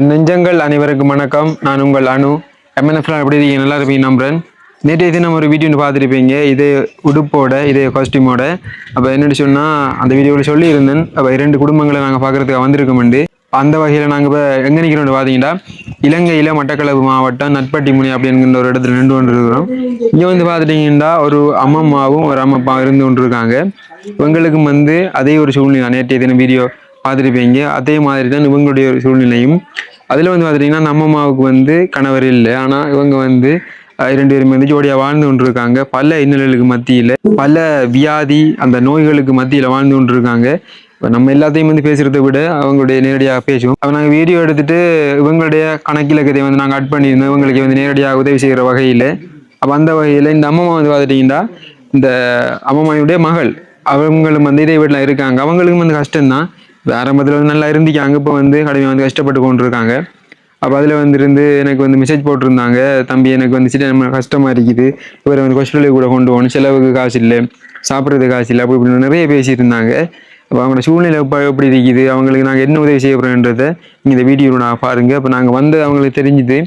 நெஞ்சங்கள் அனைவருக்கும் வணக்கம். நான் உங்கள் அனு. எம்என்எஃப்ல எப்படி இருக்கீங்க? நல்லா இருப்பீங்க நம்புறேன் நேற்றைய தினம் ஒரு வீடியோ பார்த்துருப்பீங்க. இது உடுப்போட இதே காஸ்டியூமோட அப்போ என்னென்னு சொன்னால் அந்த வீடியோவில் சொல்லியிருந்தேன். அப்போ இரண்டு குடும்பங்களை நாங்கள் பார்க்குறதுக்கு வந்திருக்கோம்ண்டு. அந்த வகையில் நாங்கள் இப்போ எங்கே நிற்கிறோம்னு பார்த்தீங்கன்னா இலங்கையில் மட்டக்களப்பு மாவட்டம் நட்பட்டி முனி அப்படிங்கிற ஒரு இடத்துல நின்று கொண்டு இருக்கிறோம் இங்கே வந்து பார்த்துட்டிங்கன்னா ஒரு அம்மம்மாவும் ஒரு அம்மப்பா இருந்து கொண்டு இருக்காங்க இவங்களுக்கும் வந்து அதே ஒரு சூழ்நிலை நேற்றைய தினம் வீடியோ பார்த்துருப்பீங்க அதே மாதிரி தான் இவங்களுடைய ஒரு சூழ்நிலையும். அதில் வந்து பார்த்துட்டிங்கன்னா நம்ம அம்மாவுக்கு வந்து கணவர் இல்லை. ஆனால் இவங்க வந்து இரண்டு பேரும் வந்து ஜோடியாக வாழ்ந்து கொண்டு இருக்காங்க பல இன்னல்களுக்கு மத்தியில் பல வியாதி அந்த நோய்களுக்கு மத்தியில் வாழ்ந்து கொண்டு இருக்காங்க நம்ம எல்லாத்தையும் வந்து பேசுகிறத விட அவங்களுடைய நேரடியாக பேசுவோம். அப்போ நாங்கள் வீடியோ எடுத்துகிட்டு இவங்களுடைய கணக்கிலக்கத்தை வந்து நாங்கள் அட் பண்ணியிருந்தோம். இவங்களுக்கு வந்து நேரடியாக உதவி செய்கிற வகையில். அப்போ அந்த வகையில் இந்த அம்மம்மா வந்து பார்த்துட்டிங்கன்னா இந்த அம்மம்மாவுடைய மகள் அவங்களும் வந்து இதே வீட்டில் இருக்காங்க. அவங்களுக்கும் வந்து கஷ்டம்தான். ஆரம்பத்தில் வந்து நல்லா இருந்திக்காங்க இப்போ வந்து கடுமையாக வந்து கஷ்டப்பட்டு கொண்டு இருக்காங்க அப்போ அதில் வந்துருந்து எனக்கு வந்து மெசேஜ் போட்டிருந்தாங்க. தம்பி எனக்கு வந்து நம்ம கஷ்டமாக இருக்குது. இவரை வந்து ஹாஸ்பிட்டலுக்கு கூட கொண்டு போகணும். செலவுக்கு காசு இல்லை. சாப்பிட்றதுக்கு காசு இல்லை. அப்படி இப்படி நிறைய பேசியிருந்தாங்க. அப்போ அவங்களோட சூழ்நிலை இப்போ எப்படி இருக்குது? அவங்களுக்கு நாங்கள் என்ன உதவி செய்ய போகிறோன்றதை நீங்கள் இந்த வீடியோவில் நான் பாருங்கள் அப்போ நாங்கள் வந்து அவங்களுக்கு தெரிஞ்சுது.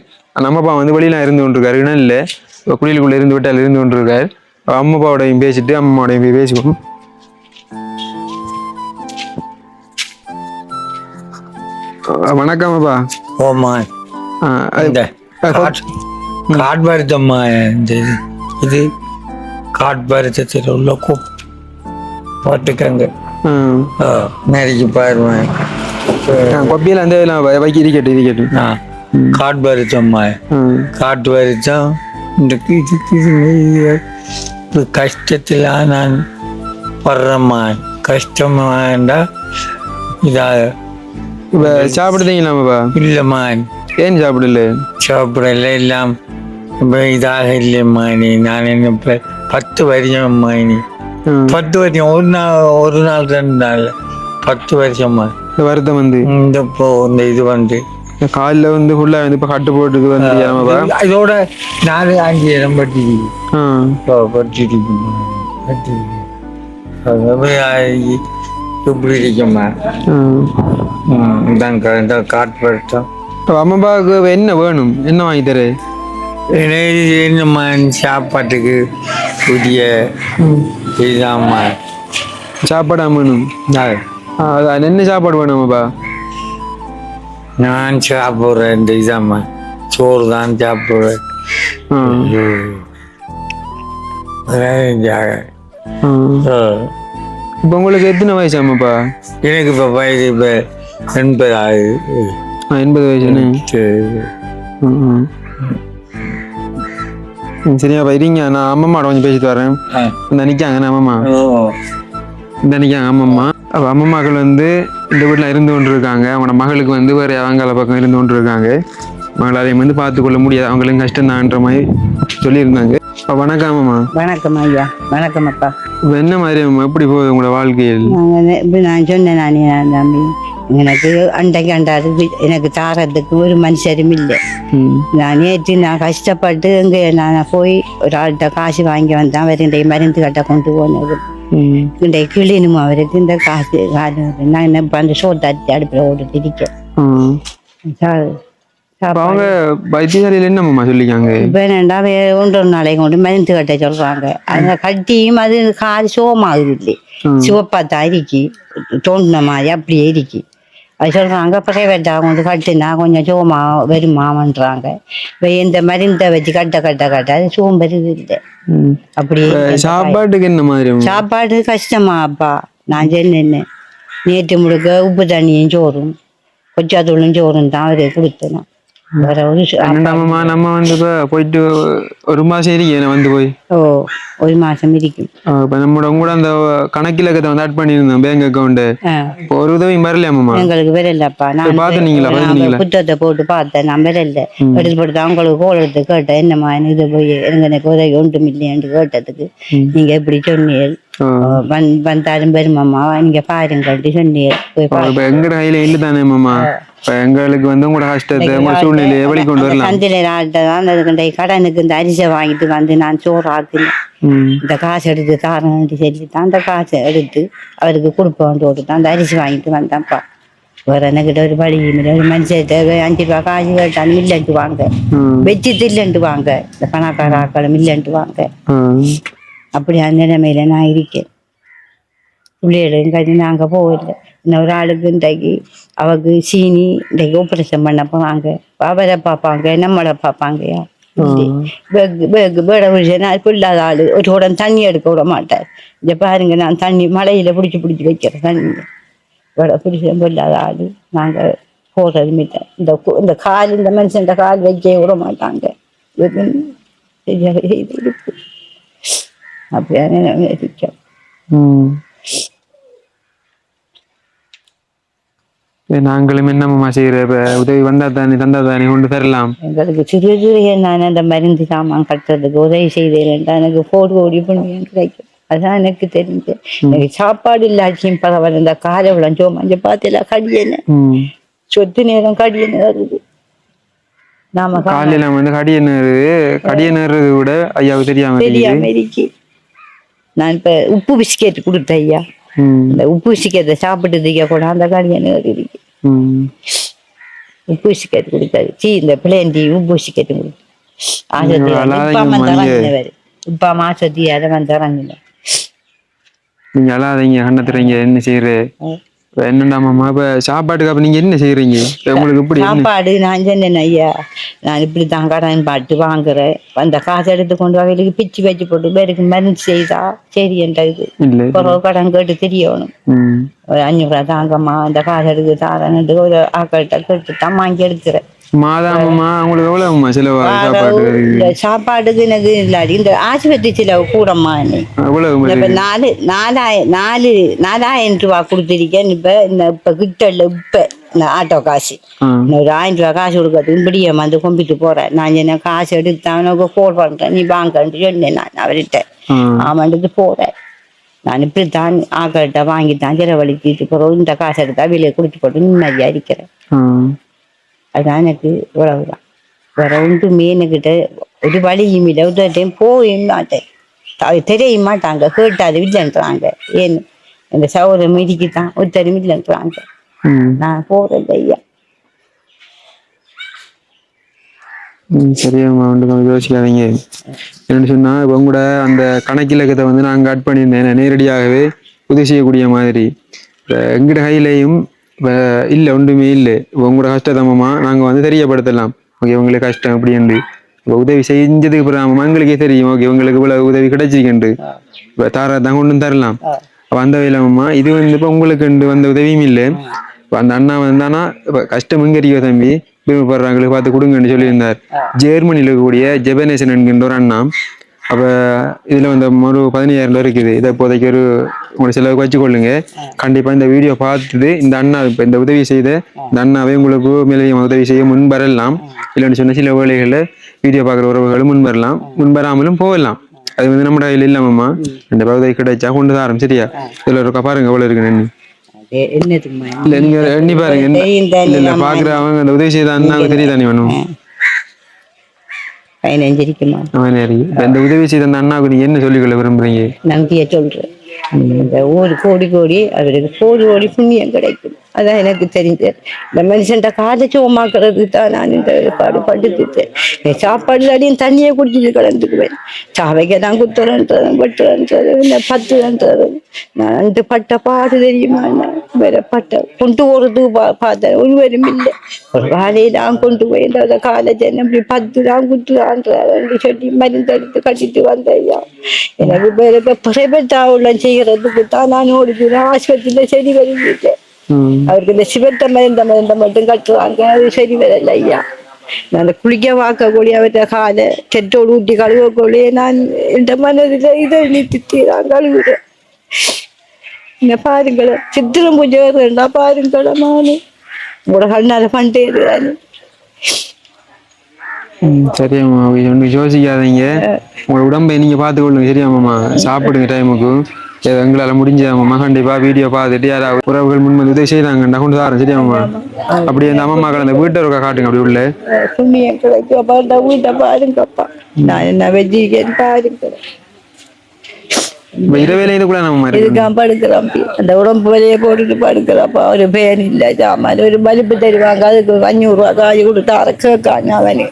நம்ம அப்பா வந்து வெளியில் இருந்து கொண்டிருக்காரு. இடம் இல்லை. குளியலுக்குள்ளே இருந்து விட்டால் இருந்து கொண்டிருக்காரு. அம்மா அப்பாவோடையும் பேசிட்டு அம்மாவோடையும் போய் பேசிக்கணும் வணக்கம் அப்பா. ஓமா இந்த அஹ் காட் காட் வருத்தம்மா இந்த இது காட் வருத்தத்தில் உள்ள குப் ஆ, நெருக்கி பாருவேன் கொப்பியில் அந்த வைக்க இருக்கட்டும் இருக்கட்டும் ஆ காட் அஹ் காட்டு வருத்தம் இந்த இது கஷ்டத்தில் நான் படுறேம்மா. கஷ்டமாண்டா இதா இப்போ சாப்பிடுதீங்களாமாப்பா இல்லைம்மா. ஏன் சாப்பிடல? சாப்பிடல எல்லாம். இப்போ இதாக இல்லைம்மா நீ நான் என்ன இப்போ பத்து வருஷம்மா நீ பத்து வருஷம் ஒரு நாள் ஒரு நாள் ரெண்டு நாள். பத்து வருஷம்மா இந்த வருத்தம் வந்து? இந்த இப்போ இந்த இது வந்து. காலில் வந்து ஃபுல்லாக வந்து இப்போ கட்டு போட்டுக்கு வந்து இதோட நாலு அஞ்சு இடம் பட்டி ஆ. பட்டி ஆ. இதாங்க இந்த அப்ப அம்மாப்பாவுக்கு என்ன வேணும்? என்ன வாங்கி தரு? என்னம்மா சாப்பாட்டுக்கு புதிய இதாம்மா. சாப்பாடு வேணும்? அது என்ன சாப்பாடு வேணும் அம்மாப்பா? நான் சாப்பிட்றேன் இந்த இதாம்மா. சோறு தான் சாப்பிட்றேன். ஆ. இப்போ உங்களுக்கு எத்தனை வயசு அம்மாப்பா? எனக்கு இப்போ வயது இப்போ எண்பது ஆகுது. எண்பது. ம், சரியாப்பா இருங்க. நான் அம்மம்மாட கொஞ்சம் பேசிட்டு வரேன். இந்த நிற்காங்க அம்மம்மா? இந்த நிற்காங்க அம்மம்மா. அப்போ அம்மம்மாக்கள் வந்து இந்த வீட்டில் இருந்து கொண்டு இருக்காங்க அவங்களோட மகளுக்கு வந்து வேறு அவங்கள பக்கம் இருந்து கொண்டு இருக்காங்க மகளாரையும் வந்து பார்த்துக்கொள்ள முடியாது. அவங்களும் கஷ்டம்தான்ற மாதிரி சொல்லியிருந்தாங்க. அப்போ வணக்கம் ஐயா வணக்கம் அப்பா. என்ன மாதிரி எப்படி போகுது உங்களோட வாழ்க்கையில்? இப்படி நான் சொன்னேன் நான் என் தம்பி. எனக்கு அண்டைக்கு அண்டாது எனக்கு தாரத்துக்கு ஒரு மனுஷரும் இல்லை. நான் நேற்று நான் கஷ்டப்பட்டு இங்கே நான் போய் ஒரு ஆள்கிட்ட காசு வாங்கி வந்தேன் அவர் இன்றைய மருந்து கட்ட கொண்டு போனது. இன்றைய கிளினும் அவருக்கு இந்த காசு நான் என்ன இப்போ அந்த சோத்தை அடிச்சு அடுப்பில் ஓட்டு ம். அப்போ அவங்க வைத்தியசாலையில் என்னம்மா சொல்லிக்காங்க என்னண்டா வே- ஒன்றொரு நாளைக்கு கொண்டு மருந்து கட்ட சொல்கிறாங்க அந்த கட்டியும் அது காது சோமாகுது. இல்லை. சிவப்பா தான் இருக்கு தோண்டின மாதிரி அப்படியே இருக்கு. அது சொல்கிறாங்க பிரைவேட்டா கொண்டு கட்டுனா கொஞ்சம் சோமா வருமாமன்றாங்க. இப்போ இந்த மருந்தை வச்சு கட்ட கட்ட கட்ட அது சோம் வருது இல்லை அப்படியே. சாப்பாட்டுக்கு என்ன மாதிரி? சாப்பாடு கஷ்டமா அப்பா. நான் சொன்னேன்னு. நேற்று முழுக்க உப்பு தண்ணியும் சோறும். கொச்சாத்தூளும் சோறும் தான் அவரு கொடுத்தேன் நம்ம வந்து இப்போ போயிட்டு ஒரு மாசம் இருக்கேன் வந்து போய். ஓ ஒரு மாசம் இருக்கும் இப்ப நம்மளோட கூட அந்த கணக்கிலக்கத்தை வந்து ஆட் பண்ணியிருந்தோம் பேங்க் அக்கௌண்ட்டு ஆ. இப்போ ஒரு உதவியும் வரலையாமம்மா எங்களுக்கு வரலப்பா நான் பார்த்துனீங்களா? நான் பார்த்துனீங்களா? புத்தகத்தை போட்டு பார்த்தேன் நான் வரல எடுத்து போட்டு தான் உங்களுக்கு கோல் எடுத்து கேட்டேன். என்னம்மா இது போய் எனக்கு எனக்கு உதவி ஒன்றும் இல்லையான்னு கேட்டதுக்கு. நீங்க எப்படி சொன்னீங்க வந் வந்தாலும் பெருமாம்மா நீங்க பாருங்கள்ட்டு சொன்னீங்க எங்கட கையில இல்லை தானே மாமா எங்களுக்கு வந்து உங்களோட கஷ்டத்தை உங்களோட சூழ்நிலையை வெளி கொண்டு வரலாம் சந்தில நாள்கிட்ட தான் அதுக்கு கடனுக்கு இந்த அரிசை வாங்கிட்டு வந்து நான் சோறு ஆக்கினேன் இந்த காசு எடுத்து தாரேன்ட்டு சொல்லி தான் அந்த காசை எடுத்து அவருக்கு கொடுப்போன்ட்டு தான் அந்த அரிசி வாங்கிட்டு வந்தேன்ப்பா வேற எனக்கிட்ட ஒரு இல்லை ஒரு மனுஷன் அஞ்சு ரூபா காசு கேட்டாலும் இல்லைன்ட்டு வாங்க ம். வச்சுட்டு இல்லைன்ட்டு வாங்க இந்த பணக்கார ஆக்களும் இல்லைன்ட்டு வாங்க. அப்படி அந்த நிலைமையில நான் இருக்கேன். பிள்ளைகளும் கட்டி நாங்கள் போகல இன்னொரு ஆளுக்கு இன்றைக்கு அவக்கு சீனி இன்றைக்கு ஆப்ரேஷன் பண்ண போவாங்க அவரை பார்ப்பாங்க நம்மளை பார்ப்பாங்கயா இல்லாத ஆள் ஒரு உடனே தண்ணி எடுக்க விட மாட்டார். இங்கே பாருங்க நான் தண்ணி மலையில் பிடிச்சி பிடிச்சி வைக்கிறேன் தண்ணி. பேட பிடிச்சேன் இல்லாத ஆள். நாங்கள் போடுறதும் இல்லை. இந்த இந்த கால் இந்த மனுஷன் கால் வைக்க விட மாட்டாங்க. இருக்கோம் ம். ஏ, நாங்களும் என்னம்மா செய்யற உதவி வந்தா தானே தந்தா தானே கொண்டு தரலாம். எங்களுக்கு சிறு சிறிய நான் அந்த மருந்து சாமான் கட்டுறதுக்கு உதவி செய்தேன் எனக்கு கோடி கோடி புண்ணியம் கிடைக்கும் அதான் எனக்கு தெரிஞ்சு. எனக்கு சாப்பாடு இல்லாச்சியும் பரவாயில்ல. இந்த காலை விளைஞ்சோ மஞ்சள் பார்த்தல கடியன. சொத்து நேரம் கடியன வருது நாம காலையில வந்து கடியனரு கடியனறது விட ஐயாவுக்கு தெரியாம. தெரியாம இருக்கு. நான் இப்ப உப்பு பிஸ்கெட் கொடுத்தேன் ஐயா. இந்த உப்பு பிஸ்கெட்டை சாப்பிட்டு திக்க கூட அந்த கடியன இருக்கு ம். உப்பு பிஸ்கெட் கொடுத்தாரு. சீ இந்த பிளேன் டீ உப்பு பிஸ்கெட் கொடுத்து. மணியே. இப்ப மாசத்தி அதை வந்து இறங்கினேன் நீங்க அழாதீங்க என்ன செய்யற இப்ப என்னண்டாமாம்மா இப்ப சாப்பாட்டுக்கு அப்ப நீங்க என்ன செய்யறீங்க இப்ப உங்களுக்கு இப்படி சாப்பாடு நான் சொன்னேன் ஐயா. நான் இப்படி தான் கடன் பாட்டு வாங்குறேன். அந்த காசு எடுத்து கொண்டு அவங்களுக்கு பிச்சு வச்சு போட்டு பேருக்கு மருந்து செய்தா சரி என்ற இது. இல்ல பிறகு கடன் கேட்டு தெரியணும். ஒரு அஞ்சூறுவா தாங்கம்மா அந்த காசு எடுத்து தாரன்ட்டு ஒரு ஆக்கள்கிட்ட கேட்டு தான் வாங்கி எடுக்கிறேன். மாதாமம்மா உங்களுக்கு எவ்வளவும்மா செலவா? சாப்பாடு? இந்த சாப்பாடுக்கு எனக்கு இல்லாடி இந்த ஆஸ்பத்திரி செலவு கூடம்மா இப்ப நாலு நாலாயிரம் நாலு நாலாயிரம் ரூபா கொடுத்துருக்கேன் இப்ப இந்த இப்ப கிட்டல இப்ப இந்த ஆட்டோ காசு. இன்னொரு ஆயிரம் ரூபா காசு கொடுக்கறதுக்கு இப்படியே வந்து கும்பிட்டு போறேன். நான் என்ன காசு எடுத்து அவனுக்கு கோல் பண்றேன் நீ வாங்கன்ட்டு சொன்னேன் நான் அவர்கிட்ட. ஆ. அவன்ட்டு போறேன் நான் இப்படித்தான் ஆக்கள்கிட்ட வாங்கித்தான் செலவழிச்சிட்டு போறோம் இந்த காசு எடுத்தா வெளியே குடிச்சு போட்டு நிம்மதியா இருக்கிறேன். ஆ. அதான் எனக்கு இவ்வளவுதான். வேற ஒன்றுமே என்கிட்ட ஒரு வழியும் இல்லை. டைம் போயும் மாட்டேன். தெரிய மாட்டாங்க. கேட்டாது இல்லைன்றாங்க ஏன்? இந்த சகோதர மீதிக்கு தான் ஒருத்தரும் இல்லைன்றாங்க. நான் போறது ஐயா. சரியாம்மா ஒன்று கொஞ்சம் யோசிக்காதீங்க. என்னன்னு சொன்னா இப்போ உங்களோட அந்த கணக்கிலக்கத்தை வந்து நாங்கள் கட் பண்ணியிருந்தேன். நான் நேரடியாகவே உதவி செய்யக்கூடிய மாதிரி. இப்போ எங்கட கையிலையும் இல்லை ஒன்றுமே இல்லை. உங்களோட கஷ்டத்தம்மா நாங்கள் வந்து தெரியப்படுத்தலாம். ஓகே உங்களுக்கு கஷ்டம் அப்படின்னு இப்போ உதவி செஞ்சதுக்கு பிறகு எங்களுக்கே தெரியும். ஓகே உங்களுக்கு இவ்வளவு உதவி கிடைச்சிக்கிண்டு இப்போ தார தான் கொண்டு தரலாம். அப்போ அந்த இது வந்து இப்போ உங்களுக்கு வந்த உதவியும் இல்லை. இப்போ அந்த அண்ணா வந்தானா இப்போ கஷ்டம் எங்க இருக்கோ தம்பி? விரும்பப்படுறாங்களுக்கு பார்த்து கொடுங்கன்னு சொல்லியிருந்தார். ஜெர்மனியில் இருக்கக்கூடிய ஜெபனேசன் என்கின்ற ஒரு அண்ணா. அப்போ இதில் வந்து ஒரு பதினையாயிரம் ரூபாய் இருக்குது. இதை இப்போதைக்கு ஒரு உங்களோட செலவுக்கு வச்சுக்கொள்ளுங்க. கண்டிப்பாக இந்த வீடியோ பார்த்துட்டு இந்த அண்ணா இப்போ இந்த உதவி செய்த இந்த அண்ணாவே உங்களுக்கு மேலேயும் உதவி செய்ய முன் வரலாம் இல்லைன்னு சொன்ன சில வேலைகளில் வீடியோ பார்க்குற உறவுகளும் முன் வரலாம் முன் வராமலும் போகலாம். அது வந்து நம்ம கையில் இல்லாமம்மா இந்த உதவி கிடைச்சா கொண்டு தான் சரியா? இதில் இருக்கா பாருங்க எவ்வளோ இருக்கு நன்றி அது என்னதுமா இல்ல நீங்க எண்ணி பாருங்க இல்ல இல்ல அவங்க அந்த உதவி செய்த அண்ணாவுக்கு தெரியுதானே வேணும்? பதினஞ்சு இருக்குமா அவன் இருக்கு இப்ப இந்த உதவி செய்த அந்த அண்ணாவுக்கு நீங்க என்ன சொல்லிக்கொள்ள விரும்புறீங்க? நம்பிக்கையை சொல்றேன். இந்த ஒரு கோடி கோடி அவருக்கு கோடி கோடி புண்ணியம் கிடைக்கும். அதான் எனக்கு தெரிஞ்சது. இந்த மனுஷன் காதை சோமாக்குறதுக்கு தான் நான் இந்த ஏற்பாடு படுத்துட்டேன் என் சாப்பாடு அடியும் தண்ணியை குடிச்சிட்டு கலந்துக்குவேன் சாவைக்கு தான் குத்துறேன்றது வெட்டுறேன்றது இந்த பத்துறேன்றது நான் அந்த பட்ட பாடு தெரியுமா நான் வேற பட்ட கொண்டு போறது பா பார்த்தேன். ஒருவரும் இல்லை. ஒரு காலையை காலையிலாம் கொண்டு போய் அந்த காலேஜ் என்ன இப்படி பத்து தான் குத்துறான்ற சொல்லி மருந்து எடுத்து கட்டிட்டு வந்தையா எனக்கு வேற பிரைவேட் உள்ள செய்யறதுக்கு தான் நான் ஓடிக்கிறேன் ஆஸ்பத்திரியில் செடி வருந்துட்டேன் அவருக்கு இந்த சிவத்த இந்த மருந்த மட்டும் கட்டுவாங்க அது சரி வரல ஐயா நான் அந்த குளிக்க வாக்கக்கூடிய அவற்றை காலை செட்டோடு ஊட்டி கழுவ கழுவக்கூடிய நான் இந்த மனதில் இதை நிறுத்தி நான் கழுவுறேன் இந்த பாருங்களேன் சித்திரம் பூஜை வருதுண்டா பாருங்களேன் நானு உங்களோட கண்ணால பண்ணிட்டே ம், சரியாம்மா ஒன்றும் யோசிக்காதீங்க. உங்களோட உடம்பை நீங்க பார்த்துக்கொள்ளுங்க. சரியாமாம்மா சாப்பிடுங்க டைமுக்கு ஏதோ எங்களால முடிஞ்சாமாம்மா கண்டிப்பா வீடியோ பார்த்துட்டு யாராவது உறவுகள் முன்மதி உதவி செய்தாங்கண்டா கொண்டு தாரேன் சரியாமாம்மா அப்படியே அந்த அம்மா மகள் அந்த வீட்டை இருக்கா காட்டுங்க. அப்படி உள்ள. புண்ணியம் கிடைக்கும் அப்பா வீட்டை பாருங்கப்பா நான் என்ன வச்சிருக்கேன் பாருங்க. இரவேல இதுக்குள்ள நம்ம மாதிரி இதுக்கான் படுக்கிறோம் அந்த உடம்பு வலியை போட்டுட்டு படுக்கிறப்ப ஒரு பேன் இல்லை சாமான் ஒரு பல்பு தருவாங்க. அதுக்கு அஞ்சூறுரூவா காய் கொடுத்து அரை கேட்காங்க அவனு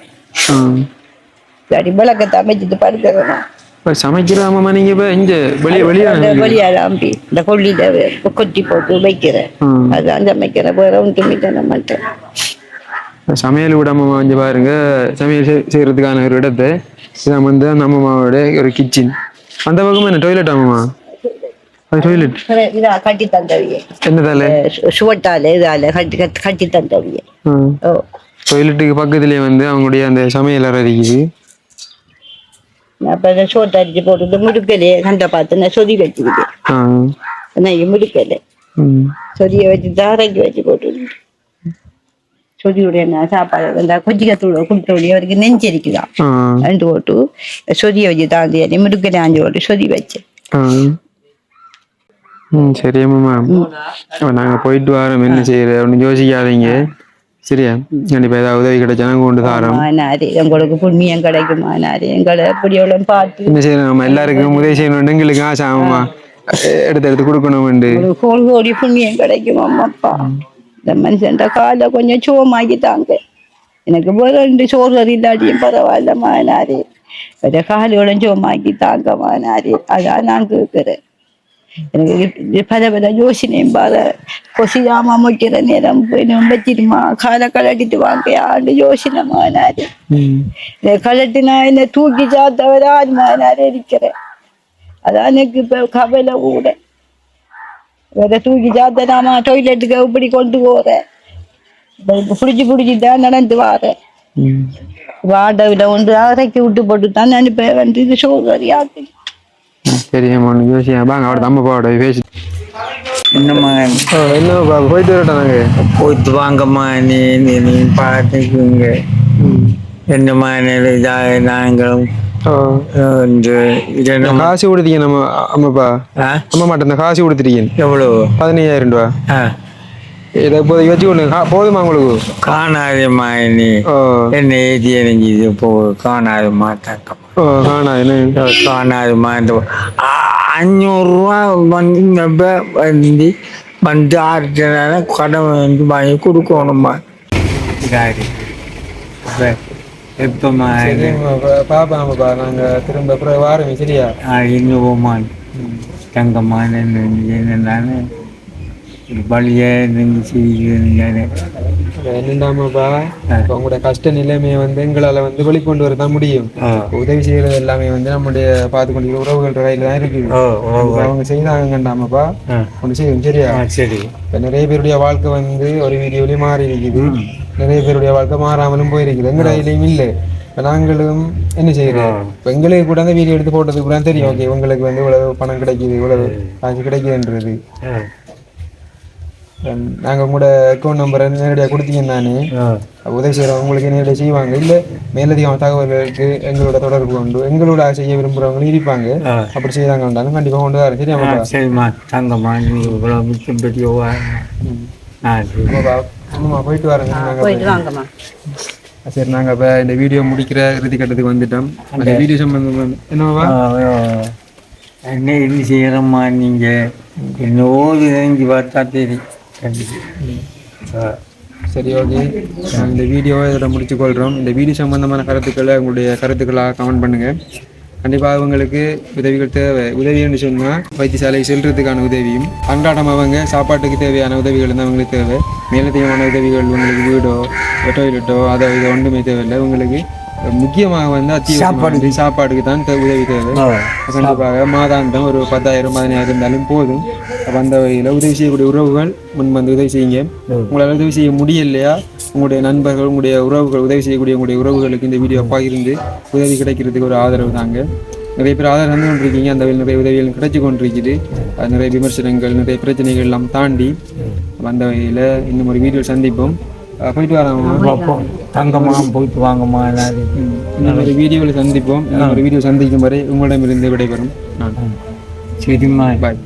சரி விளக்கத்தை அமைச்சிட்டு படுக்கிறோம் இப்போ சமைக்கிறாமம்மா நீங்க இப்போ இங்க வெளியே வெளியே வழியால அம்பி இந்த கொல்லியில கொட்டி போட்டு வைக்கிறேன். அதான் சமைக்கிறேன் வேற ஒன்றுமே தர மாட்டேன். சமையல் விடாம வந்து பாருங்க. சமையல் செய்- செய்யறதுக்கான ஒரு இடத்தை. இதான் வந்து அந்த அம்மாவோட ஒரு கிச்சன் அந்த பக்கமா என்ன டாய்லெட் ஆமாம்மா அது டாய்லெட் கட்டி தந்தவிய. என்னதால? சுவட்டால இதால கட்டி கட்டி கட்டி தந்தவிய. ஓ. டாய்லெட்டுக்கு பக்கத்துலயே வந்து அவங்களுடைய அந்த சமையல் அறை இருக்குது. அப்ப இந்த சோத்தை அரிச்சு போட்டுட்டு முடுக்கலையே கண்ட பார்த்து நான் சொதி வச்சுக்கிட்டு ஆ. நான் முடுக்கலை. சொதியை வச்சு தாரைக்கு வச்சு போட்டு சொதியுடைய நான் சாப்பாடு இந்த கொச்சிக்கத்தூள் கொடுத்தோடைய அவருக்கு நெஞ்சரிக்குதான் ரெண்டு போட்டு சொதியை வச்சு தாந்தி முடுக்கலை ஆஞ்சு போட்டு சொதி வச்சேன். ம் சரி அம்மா நாங்கள் போயிட்டு வரோம். என்ன செய்யற ஒன்றும் யோசிக்காதீங்க. சரியா கண்டிப்பாக ஏதாவது உதவி கிடைச்சா கொண்டு தாரோம் மானாரு உங்களுக்கு புண்ணியம் கிடைக்கும் எங்களை எப்படி எவ்வளோ பார்த்து என்ன செய்யணும் எல்லாருக்கும் உதவி செய்யணும் எங்களுக்கு ஆசை ஆமாம்மா எடுத்து எடுத்து கொடுக்கணும்ண்டு ஒரு கோடி புண்ணியம் கிடைக்கும் அம்மாப்பா இந்த மனுஷன் காலை கொஞ்சம் சுகமாக்கிட்டாங்க எனக்கு வேற ரெண்டு சோறு இல்லாட்டியும் பரவாயில்ல மானாரு வேற காலோட சுகமாக்கி தாங்க மானாரு அதான் நான் கேட்கிறேன் எனக்கு பல பல யோசனையும் பாரு. கொசியாம முக்கிற நேரம் போய் வச்சிருமா காலை கலட்டிட்டு வாங்க ஆண்டு யோசனை மானாரு கலட்டினா என்ன தூக்கி சாத்தவர ஆறு மானாரு இருக்கிறேன் அதான் எனக்கு இப்ப கவலை கூட. வேற தூக்கி சாத்தனாமா டாய்லெட்டுக்கு இப்படி கொண்டு போறேன் புடிச்சு புடிச்சு தான் நடந்து வாரேன் ம். வாடவில் ஒன்று அரைக்கி விட்டு போட்டு தான் நான் இப்ப வந்து இது சோதரியாக்கு சரி ஒன்று யோசியா வாங்க அவட அம்மா பாவோட பேசி என்னம்மா? என்னப்பா போயிட்டு வரட்டோம் நாங்கள் போயிட்டு வாங்கம்மா நீ நீ நீ பார்த்துக்குங்க என்னம்மா இதாக நாங்களும் காசு கொடுத்தீங்க நம்ம அம்மாப்பா. அம்மா மாட்டேன் காசு கொடுத்துட்டீங்க. எவ்வளோ பதினையாயிரம் ரூபா இதை இப்போதைக்கு வச்சு கொண்டு போதுமா உங்களுக்கு? காணாதம்மா நீ என்ன ஏதி எனக்கு இது போ காணாத மாட்டாங்கம்மா ஓ காணா என்ன காணாத மாட்ட அஞ்சூறுரூவா வந்து நம்ப வந்து வந்து ஆறுனால கடன் வந்து வாங்கி கொடுக்கணுமா இதாரி இப்போ எப்போம்மா பாப்பா ஆமாப்பா நாங்கள் திரும்ப அப்புறம் வாரம் சரியா இன்னுமான் தங்கமான என்னன்னு வழியே என்னண்டாமாப்பா உங்களோட கஷ்ட நிலைமையை வந்து எங்களால் வந்து வெளிக்கொண்டு வர தான் முடியும் உதவி செய்யறது எல்லாமே வந்து நம்முடைய பார்த்து கொண்டிருக்கிற உறவுகள் கையில தான் இப்ப அவங்க செய்தாங்கண்டாமாப்பா. ஒன்று செய்யும் சரியா? சரி. இப்போ நிறைய பேருடைய வாழ்க்கை வந்து ஒரு வீடியோலயும் மாறி இருக்குது. நிறைய பேருடைய வாழ்க்கை மாறாமலும் போயிருக்குது. எங்க கையிலையும் இல்லை. இப்போ நாங்களும் என்ன செய்யறோம் இப்போ எங்களுக்கு கூட அந்த வீடியோ எடுத்து போட்டதுக்கு கூட தெரியும். ஓகே உங்களுக்கு வந்து இவ்வளவு பணம் கிடைக்குது இவ்வளவு காசு கிடைக்குதுன்றது. ஆ உம், நாங்க உங்களோட அக்கௌண்ட் நம்பரை நேரடியாக கொடுத்தீங்க நானே. உதவி செய்கிறவங்க உங்களுக்கு நேரடியாக செய்வாங்க. இல்லை மேலதிகமான தகவல்களுக்கு எங்களோட தொடர்பு கொண்டு எங்களோட செய்ய விரும்புகிறவங்களும் இருப்பாங்க. அப்படி செய்தாங்கன்றாலும் கண்டிப்பாக கொண்டு வரேன் சரியா சரிம்மா. தங்கம்மா நீ இவ்வளோ மிச்சம் பெரியவா? போயிட்டு வரேங்க நாங்கள் போயிட்டு வாங்கம்மா. சரி நாங்கள் இப்போ இந்த வீடியோ முடிக்கிற இறுதி கட்டத்துக்கு வந்துட்டோம். அந்த வீடியோ சம்பந்தம் என்னவா என்ன என்ன செய்யறம்மா நீங்க? என்ன ஓது இறங்கி பார்த்தா தெரியும். சரி ஓகே. இந்த வீடியோவை இதோட முடிச்சு கொள்கிறோம் இந்த வீடியோ சம்மந்தமான கருத்துக்களை உங்களுடைய கருத்துக்களாக கமெண்ட் பண்ணுங்கள் கண்டிப்பாக அவங்களுக்கு உதவிகள் தேவை. உதவின்னு சொன்னால் வைத்தியசாலை செல்றதுக்கான உதவியும் அன்றாடம் அவங்க சாப்பாட்டுக்கு தேவையான உதவிகள் தான் அவங்களுக்கு தேவை. மேலதிகமான உதவிகள் உங்களுக்கு வீடோ டொய்லெட்டோ அதை இதை ஒன்றுமே தேவையில்லை. உங்களுக்கு முக்கியமாக வந்து அத்தியாவசியமானது சாப்பாடுக்கு தான் உதவி தேவை. கண்டிப்பாக மாதாந்தம் ஒரு பத்தாயிரம் பதினாயிரம் இருந்தாலும் போதும். அப்ப அந்த வகையில் உதவி செய்யக்கூடிய உறவுகள் முன் வந்து உதவி செய்யுங்க. உங்களால் உதவி செய்ய முடியலையா? உங்களுடைய நண்பர்கள் உங்களுடைய உறவுகள் உதவி செய்யக்கூடிய உங்களுடைய உறவுகளுக்கு இந்த வீடியோ பகிர்ந்து உதவி கிடைக்கிறதுக்கு ஒரு ஆதரவு தாங்க. நிறைய பேர் ஆதரவு தந்து கொண்டிருக்கீங்க. அந்த வகையில் நிறைய உதவிகள் கிடைச்சு கொண்டிருக்குது. அது நிறைய விமர்சனங்கள் நிறைய பிரச்சனைகள் எல்லாம் தாண்டி. அந்த வகையில் இன்னும் ஒரு வீடியோ சந்திப்போம். போயிட்டு வரோம் தங்கம்மா போயிட்டு வாங்கம்மா எல்லாரும். ஒரு வீடியோவில் சந்திப்போம். ஒரு வீடியோ சந்திக்கும் வரை உங்களிடமிருந்து விடைபெறும். சரிம்மா. பாய்.